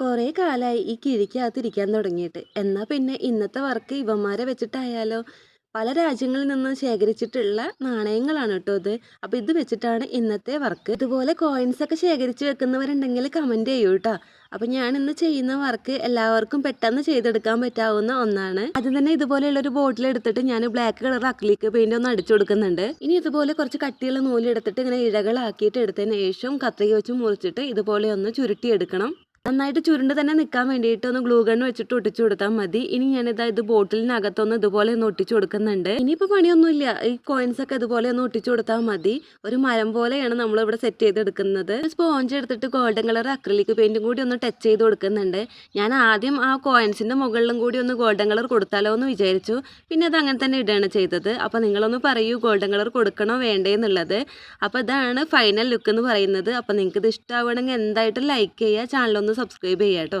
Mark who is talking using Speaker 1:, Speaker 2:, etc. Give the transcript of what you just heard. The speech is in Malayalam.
Speaker 1: കുറേ കാലമായി ഈ കിഴിക്കകത്തിരിക്കാൻ തുടങ്ങിയിട്ട്. എന്നാൽ പിന്നെ ഇന്നത്തെ വർക്ക് ഇവന്മാരെ വെച്ചിട്ടായാലോ? പല രാജ്യങ്ങളിൽ നിന്നും ശേഖരിച്ചിട്ടുള്ള നാണയങ്ങളാണ് കേട്ടോ ഇത്. അപ്പോൾ ഇത് വെച്ചിട്ടാണ് ഇന്നത്തെ വർക്ക്. ഇതുപോലെ കോയിൻസ് ഒക്കെ ശേഖരിച്ച് വെക്കുന്നവരുണ്ടെങ്കിൽ കമന്റ് ചെയ്യൂ കേട്ടോ അപ്പോൾ ഞാൻ ഇന്ന് ചെയ്യുന്ന വർക്ക് എല്ലാവർക്കും പെട്ടെന്ന് ചെയ്തെടുക്കാൻ പറ്റാവുന്ന ഒന്നാണ്. ആദ്യം തന്നെ ഇതുപോലെയുള്ള ഒരു ബോട്ടിൽ എടുത്തിട്ട് ഞാൻ ബ്ലാക്ക് കളർ അക്ലിക്ക് പെയിന്റ് ഒന്ന് അടിച്ചു കൊടുക്കുന്നുണ്ട്. ഇനി ഇതുപോലെ കുറച്ച് കട്ടിയുള്ള നൂൽ എടുത്തിട്ട് ഇങ്ങനെ ഇഴകളാക്കിയിട്ട് എടുത്തതിന് ശേഷം കത്രിക വെച്ച് മുറിച്ചിട്ട് ഇതുപോലെ ഒന്ന് ചുരുട്ടിയെടുക്കണം. നന്നായിട്ട് ചുരുണ്ട് തന്നെ നിൽക്കാൻ വേണ്ടിയിട്ട് ഒന്ന് ഗ്ലൂ ഗൺ വെച്ചിട്ട് ഒട്ടിച്ചു കൊടുത്താൽ മതി. ഇനി ഞാനിതാ ഇത് ബോട്ടിലിനകത്തൊന്ന് ഇതുപോലെ ഒന്ന് ഒട്ടിച്ചു കൊടുക്കുന്നുണ്ട്. ഇനിയിപ്പോൾ പണിയൊന്നുമില്ല ഈ കോയിൻസ് ഒക്കെ ഇതുപോലെ ഒന്ന് ഒട്ടിച്ചു കൊടുത്താൽ മതി. ഒരു മരം പോലെയാണ് നമ്മൾ ഇവിടെ സെറ്റ് ചെയ്തെടുക്കുന്നത് സ്പോഞ്ച് എടുത്തിട്ട് ഗോൾഡൻ കളർ അക്രലിക് പെയിന്റും കൂടി ഒന്ന് ടച്ച് ചെയ്ത് കൊടുക്കുന്നുണ്ട്. ഞാൻ ആദ്യം ആ കോയിൻസിന്റെ മുകളിലും കൂടി ഒന്ന് ഗോൾഡൻ കളർ കൊടുത്താലോ എന്ന് വിചാരിച്ചു. പിന്നെ അത് അങ്ങനെ തന്നെ ഇടുകയാണ് ചെയ്തത്. അപ്പോൾ നിങ്ങളൊന്ന് പറയൂ ഗോൾഡൻ കളർ കൊടുക്കണോ വേണ്ടേ എന്നുള്ളത്. അപ്പോൾ ഇതാണ് ഫൈനൽ ലുക്ക് എന്ന് പറയുന്നത്. അപ്പോൾ നിങ്ങൾക്ക് ഇത് ഇഷ്ടമാവണമെങ്കിൽ എന്തായിട്ടും ലൈക്ക് ചെയ്യുക. ചാനലൊന്ന് സബ്സ്ക്രൈബ് ചെയ്യുക കേട്ടോ